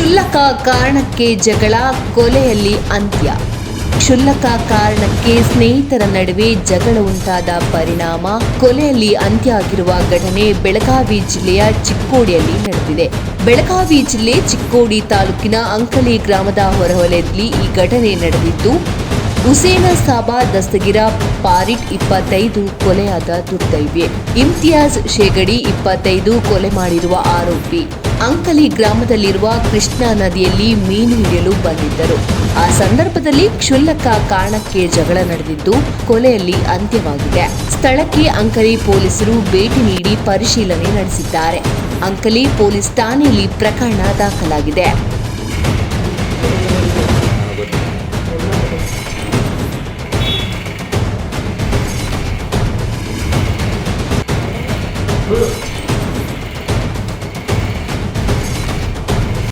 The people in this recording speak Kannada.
ಕ್ಷುಲ್ಲಕ ಕಾರಣಕ್ಕೆ ಜಗಳ, ಕೊಲೆಯಲ್ಲಿ ಅಂತ್ಯ. ಕ್ಷುಲ್ಲಕ ಕಾರಣಕ್ಕೆ ಸ್ನೇಹಿತರ ನಡುವೆ ಜಗಳ ಉಂಟಾದ ಪರಿಣಾಮ ಕೊಲೆಯಲ್ಲಿ ಅಂತ್ಯ ಆಗಿರುವ ಘಟನೆ ಬೆಳಗಾವಿ ಜಿಲ್ಲೆಯ ಚಿಕ್ಕೋಡಿಯಲ್ಲಿ ನಡೆದಿದೆ. ಬೆಳಗಾವಿ ಜಿಲ್ಲೆ ಚಿಕ್ಕೋಡಿ ತಾಲೂಕಿನ ಅಂಕಲಿ ಗ್ರಾಮದ ಹೊರವಲಯದಲ್ಲಿ ಈ ಘಟನೆ ನಡೆದಿದ್ದು, ಹುಸೇನ ಸಾಬಾ ದಸ್ತಗಿರ ಪಾರಿಟ್ ಇಪ್ಪತ್ತೈದು ಕೊಲೆಯಾದ ದುರ್ದೈವ್ಯ. ಇಮ್ತಿಯಾಜ್ ಶೇಗಡಿ ಇಪ್ಪತ್ತೈದು ಕೊಲೆ ಮಾಡಿರುವ ಆರೋಪಿ. ಅಂಕಲಿ ಗ್ರಾಮದಲ್ಲಿರುವ ಕೃಷ್ಣಾ ನದಿಯಲ್ಲಿ ಮೀನು ಹಿಡಿಯಲು ಬಂದಿದ್ದರು. ಆ ಸಂದರ್ಭದಲ್ಲಿ ಕ್ಷುಲ್ಲಕ ಕಾರಣಕ್ಕೆ ಜಗಳ ನಡೆದಿದ್ದು, ಕೊಲೆಯಲ್ಲಿ ಅಂತ್ಯವಾಗಿದೆ. ಸ್ಥಳಕ್ಕೆ ಅಂಕಲಿ ಪೊಲೀಸರು ಭೇಟಿ ನೀಡಿ ಪರಿಶೀಲನೆ ನಡೆಸಿದ್ದಾರೆ. ಅಂಕಲಿ ಪೊಲೀಸ್ ಠಾಣೆಯಲ್ಲಿ ಪ್ರಕರಣ ದಾಖಲಾಗಿದೆ.